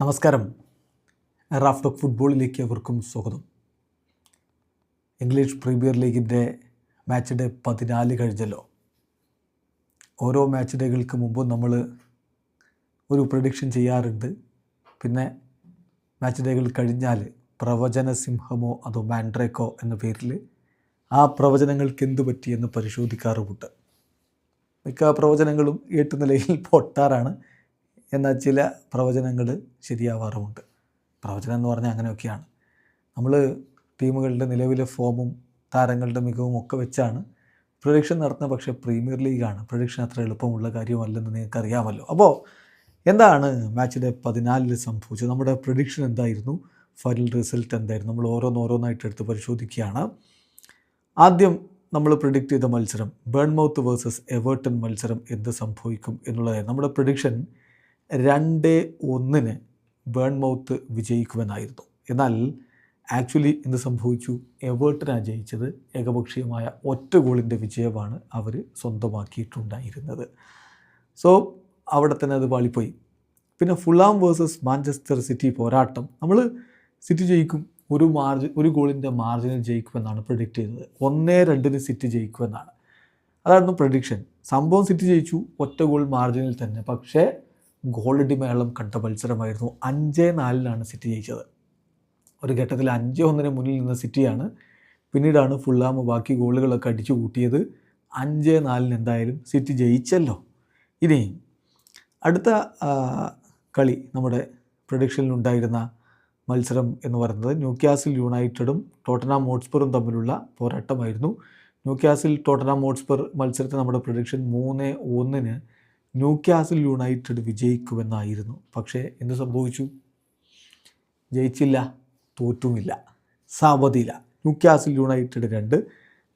നമസ്കാരം. Raf talk ഫുട്ബോളിലേക്ക് അവർക്കും സ്വാഗതം. ഇംഗ്ലീഷ് പ്രീമിയർ ലീഗിന്റെ മാച്ച് ഡേ പതിനാല് കഴിഞ്ഞല്ലോ. ഓരോ മാച്ച് ഡേകൾക്ക് മുമ്പും നമ്മൾ ഒരു പ്രഡിക്ഷൻ ചെയ്യാറുണ്ട്. പിന്നെ മാച്ച് ഡേകൾ കഴിഞ്ഞാൽ പ്രവചന സിംഹമോ അതോ മാൻഡ്രേക്കോ എന്ന പേരിൽ ആ പ്രവചനങ്ങൾക്ക് എന്തു പറ്റിയെന്ന് പരിശോധിക്കാറുമുണ്ട്. മിക്ക പ്രവചനങ്ങളും എട്ട് നിലയിൽ പൊട്ടാറാണ്. എന്നാൽ ചില പ്രവചനങ്ങൾ ശരിയാവാറുമുണ്ട്. പ്രവചനം എന്ന് പറഞ്ഞാൽ അങ്ങനെയൊക്കെയാണ്. നമ്മൾ ടീമുകളുടെ നിലവിലെ ഫോമും താരങ്ങളുടെ മികവും ഒക്കെ വെച്ചാണ് പ്രൊഡിക്ഷൻ നടത്തുന്നത്. പക്ഷേ പ്രീമിയർ ലീഗാണ്. പ്രൊഡിക്ഷൻ അത്ര എളുപ്പമുള്ള കാര്യമല്ലെന്ന് നിങ്ങൾക്ക് അറിയാമല്ലോ അപ്പോൾ എന്താണ് മാച്ചിന്റെ പതിനാലിൽ സംഭവിച്ചത്? നമ്മുടെ പ്രൊഡിക്ഷൻ എന്തായിരുന്നു? ഫൈനൽ റിസൾട്ട് എന്തായിരുന്നു? നമ്മൾ ഓരോന്നോരോന്നായിട്ട് എടുത്ത് പരിശോധിക്കുകയാണ്. ആദ്യം നമ്മൾ പ്രിഡിക്റ്റ് ചെയ്ത മത്സരം ബേൺമൗത്ത് വേഴ്സസ് എവേർട്ടൺ മത്സരം എന്ത് സംഭവിക്കും എന്നുള്ളതായിരുന്നു. നമ്മുടെ പ്രഡിക്ഷൻ രണ്ട് ഒന്നിന് ബേൺമൗത്ത് വിജയിക്കുമെന്നായിരുന്നു. എന്നാൽ ആക്ച്വലി എന്ത് സംഭവിച്ചു? എവേർട്ടനാണ് ജയിച്ചത്. ഏകപക്ഷീയമായ ഒറ്റ ഗോളിന്റെ വിജയമാണ് അവർ സ്വന്തമാക്കിയിട്ടുണ്ടായിരുന്നത്. സോ അവിടെ തന്നെ അത് പാളിപ്പോയി പിന്നെ ഫുളാം വേഴ്സസ് മാഞ്ചസ്റ്റർ സിറ്റി പോരാട്ടം. നമ്മൾ സിറ്റി ജയിക്കും. ഒരു മാർജിൻ ഒരു ഗോളിന്റെ മാർജിനിൽ ജയിക്കുമെന്നാണ് പ്രഡിക്റ്റ് ചെയ്തത്. ഒന്നേ രണ്ടിന് സിറ്റി ജയിക്കുമെന്നാണ്. അതായിരുന്നു പ്രഡിക്ഷൻ സംഭവം സിറ്റി ജയിച്ചു. ഒറ്റ ഗോൾ മാർജിനിൽ തന്നെ. പക്ഷേ ഗോൾഡി മേളം കണ്ട മത്സരമായിരുന്നു അഞ്ച് നാലിനാണ് സിറ്റി ജയിച്ചത്. ഒരു ഘട്ടത്തിൽ അഞ്ച് ഒന്നിന് മുന്നിൽ നിന്ന സിറ്റിയാണ് പിന്നീടാണ് ഫുള്ളാം ബാക്കി ഗോളുകളൊക്കെ അടിച്ചു കൂട്ടിയത്. അഞ്ച് നാലിന് എന്തായാലും സിറ്റി ജയിച്ചല്ലോ. ഇനി അടുത്ത കളി നമ്മുടെ പ്രഡിക്ഷനിലുണ്ടായിരുന്ന മത്സരം എന്ന് പറയുന്നത് ന്യൂക്യാസിൽ യുണൈറ്റഡും ടോട്ടനാം ഹോട്ട്സ്പറും തമ്മിലുള്ള പോരാട്ടമായിരുന്നു. ന്യൂക്യാസിൽ ടോട്ടനാം ഹോട്ട്സ്പർ മത്സരത്തിൽ നമ്മുടെ പ്രഡിക്ഷൻ മൂന്ന് ഒന്നിന് ന്യൂക്യാസിൽ യുണൈറ്റഡ് വിജയിക്കുമെന്നായിരുന്നു. പക്ഷേ എന്ത് സംഭവിച്ചു? ജയിച്ചില്ല തോറ്റുമില്ല സാവധിയില്ല. ന്യൂക്യാസിൽ യുണൈറ്റഡ് രണ്ട്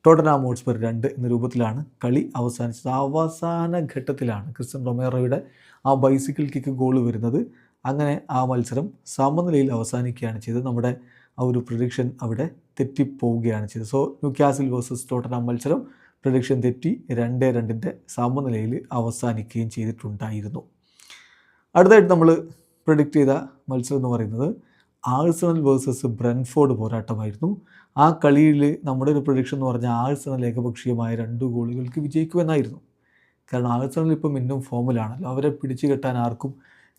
ടോട്ടനാം ഹോട്ട്സ്പർ രണ്ട് എന്ന രൂപത്തിലാണ് കളി അവസാനിച്ചത്. അവസാന ഘട്ടത്തിലാണ് ക്രിസ്ത്യൻ റൊമേറോയുടെ ആ ബൈസിക്കിൾ കിക്ക് ഗോൾ വരുന്നത്. അങ്ങനെ ആ മത്സരം സമനിലയിൽ അവസാനിക്കുകയാണ് ചെയ്തത്. നമ്മുടെ ആ ഒരു പ്രഡിക്ഷൻ അവിടെ തെറ്റിപ്പോവുകയാണ് ചെയ്തത്. സോ ന്യൂക്യാസിൽ വേഴ്സസ് ടോട്ടനാം മത്സരം പ്രഡിക്ഷൻ തെറ്റി രണ്ട് രണ്ടിന്റെ സമനിലയിൽ അവസാനിക്കുകയും ചെയ്തിട്ടുണ്ടായിരുന്നു. അടുത്തായിട്ട് നമ്മൾ പ്രഡിക്റ്റ് ചെയ്ത മത്സരം എന്ന് പറയുന്നത് ആഴ്സണൽ വേഴ്സസ് ബ്രൻഫോർഡ് പോരാട്ടമായിരുന്നു. ആ കളിയിൽ നമ്മുടെ ഒരു പ്രഡിക്ഷൻ എന്ന് പറഞ്ഞാൽ ആഴ്സണൽ ഏകപക്ഷീയമായ രണ്ട് ഗോളുകൾക്ക് വിജയിക്കുമെന്നായിരുന്നു. കാരണം ആഴ്സണൽ ഇപ്പം ഇന്നും ഫോമിലാണല്ലോ. അവരെ പിടിച്ചു കെട്ടാൻ ആർക്കും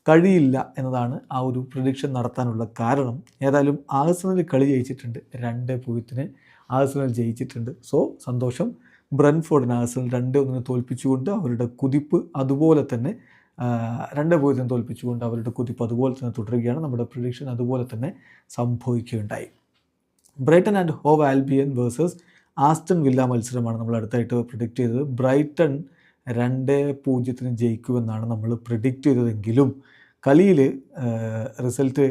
കഴിയില്ല എന്നതാണ് ആ ഒരു പ്രഡിക്ഷൻ നടത്താനുള്ള കാരണം. ഏതായാലും ആഴ്സണൽ കളി ജയിച്ചിട്ടുണ്ട്. രണ്ട് പൂജ്യത്തിന് ആഴ്സണൽ ജയിച്ചിട്ടുണ്ട്. സോ സന്തോഷം. ബ്രൻഫോർഡിന് ആഴ്സണൽ രണ്ട് ഒന്നിന് തോൽപ്പിച്ചുകൊണ്ട് അവരുടെ കുതിപ്പ് അതുപോലെ തന്നെ രണ്ട് പൂജ്യത്തിന് തോൽപ്പിച്ചുകൊണ്ട് അവരുടെ കുതിപ്പ് അതുപോലെ തന്നെ തുടരുകയാണ്. നമ്മുടെ പ്രഡിക്ഷൻ അതുപോലെ തന്നെ സംഭവിക്കുകയുണ്ടായി. Brighton and Hove Albion versus Aston Villa മത്സരമാണ് നമ്മൾ അടുത്തായിട്ട് പ്രിഡിക്റ്റ് ചെയ്തത്. ബ്രൈറ്റൺ രണ്ട് പൂജ്യത്തിന് ജയിക്കുമെന്നാണ് നമ്മൾ പ്രിഡിക്റ്റ് ചെയ്തതെങ്കിലും കളിയിൽ റിസൾട്ട്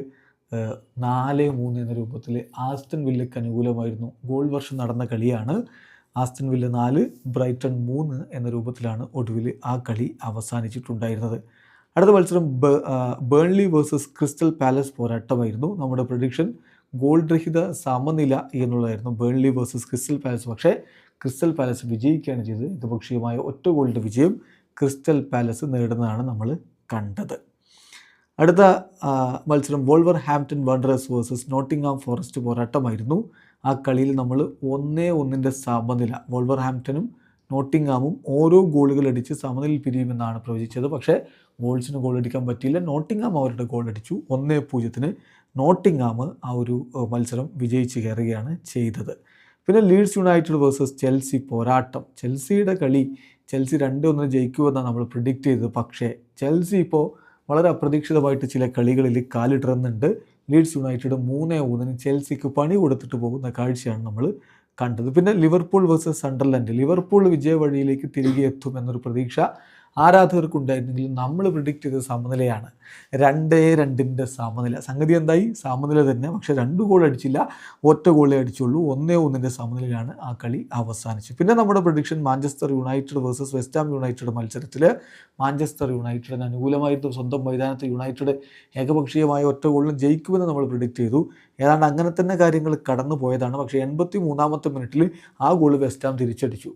നാല് മൂന്ന് എന്ന രൂപത്തിൽ ആസ്റ്റൺ വില്ലയ്ക്ക് അനുകൂലമായിരുന്നു. ഗോൾ വർഷം നടന്ന കളിയാണ്. ആസ്റ്റൺ വില്ല നാല് ബ്രൈറ്റൺ മൂന്ന് എന്ന രൂപത്തിലാണ് ഒടുവിൽ ആ കളി അവസാനിച്ചിട്ടുണ്ടായിരുന്നത്. അടുത്ത മത്സരം ബേൺലി വേഴ്സസ് ക്രിസ്റ്റൽ പാലസ് പോരാട്ടമായിരുന്നു. നമ്മുടെ പ്രഡിക്ഷൻ ഗോൾ രഹിത സമനില എന്നുള്ളതായിരുന്നു ബേൺലി വേഴ്സസ് ക്രിസ്റ്റൽ പാലസ്. പക്ഷേ ക്രിസ്റ്റൽ പാലസ് വിജയിക്കുകയാണ് ചെയ്തത്. ഇതുപക്ഷീയമായ ഒറ്റ ഗോളിന്റെ വിജയം ക്രിസ്റ്റൽ പാലസ് നേടുന്നതാണ് നമ്മൾ കണ്ടത്. അടുത്ത മത്സരം Wolverhampton Wanderers versus Nottingham Forest പോരാട്ടമായിരുന്നു. ആ കളിയിൽ നമ്മൾ ഒന്നേ ഒന്നിന്റെ സമനില വോൾവർ ഹാംപ്റ്റനും നോട്ടിംഗാമും ഓരോ ഗോളുകൾ അടിച്ച് സമനിലയിൽ പിരിയുമെന്നാണ് പ്രവചിച്ചത്. പക്ഷേ വോൾസിന് ഗോൾ അടിക്കാൻ പറ്റിയില്ല. നോട്ടിംഗ്ഹാം അവരുടെ ഗോൾ അടിച്ചു. ഒന്നേ പൂജ്യത്തിന് നോട്ടിംഗ്ഹാം ആ ഒരു മത്സരം വിജയിച്ച് കയറുകയാണ് ചെയ്തത്. പിന്നെ ലീഡ്സ് യുണൈറ്റഡ് വേഴ്സസ് ചെൽസി പോരാട്ടം. ചെൽസിയുടെ കളി ചെൽസി രണ്ട് ഒന്ന് ജയിക്കുമെന്നാണ് നമ്മൾ പ്രിഡിക്റ്റ് ചെയ്തത്. പക്ഷേ ചെൽസി ഇപ്പോൾ വളരെ അപ്രതീക്ഷിതമായിട്ട് ചില കളികളിൽ കാലിടറുന്നുണ്ട്. ലീഡ്സ് യുണൈറ്റഡ് മൂന്നേ ഒന്നിന് ചെൽസിക്ക് പണി കൊടുത്തിട്ട് പോകുന്ന കാഴ്ചയാണ് നമ്മൾ കണ്ടത്. പിന്നെ ലിവർപൂൾ വേഴ്സസ് സണ്ടർലൻഡ്. ലിവർപൂൾ വിജയവഴിയിലേക്ക് തിരികെ എത്തും എന്നൊരു പ്രതീക്ഷ ആരാധകർക്കുണ്ടായിരുന്നെങ്കിലും നമ്മൾ പ്രിഡിക്റ്റ് ചെയ്ത സമനിലയാണ്. രണ്ടേ രണ്ടിന്റെ സമനില. സംഗതി എന്തായി? സമനില തന്നെ. പക്ഷേ രണ്ട് ഗോൾ അടിച്ചില്ല. ഒറ്റ ഗോളേ അടിച്ചുള്ളൂ. ഒന്നേ ഒന്നിന്റെ സമനിലയാണ് ആ കളി അവസാനിച്ചത്. പിന്നെ നമ്മുടെ prediction Manchester United versus West Ham United മത്സരത്തിൽ മാഞ്ചസ്റ്റർ യുണൈറ്റഡിന് അനുകൂലമായിട്ടും സ്വന്തം മൈതാനത്ത് യുണൈറ്റഡ് ഏകപക്ഷീയമായ ഒറ്റ ഗോളിന് ജയിക്കുമെന്ന് നമ്മൾ പ്രിഡിക്റ്റ് ചെയ്തു. ഏതാണ്ട് അങ്ങനെ തന്നെ കാര്യങ്ങൾ കടന്നു പോയതാണ് പക്ഷേ എൺപത്തി മൂന്നാമത്തെ മിനിറ്റിൽ ആ ഗോൾ വെസ്റ്റാം തിരിച്ചടിച്ചു.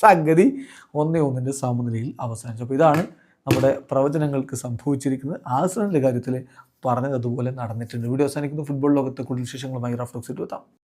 സംഗതി ഒന്നേ ഒന്നിന്റെ സമനിലയിൽ അവസാനിച്ചു. അപ്പോൾ ഇതാണ് നമ്മുടെ പ്രവചനങ്ങൾക്ക് സംഭവിച്ചിരിക്കുന്നത്. ആഴ്സണലിന്റെ കാര്യത്തിൽ പറഞ്ഞത് അതുപോലെ നടന്നിട്ടുണ്ട്. വീഡിയോ അവസാനിക്കുന്ന. ഫുട്ബോൾ ലോകത്തെ കൂടുതൽ വിശേഷങ്ങളുമായി റഫ്ലക്സ് എത്താം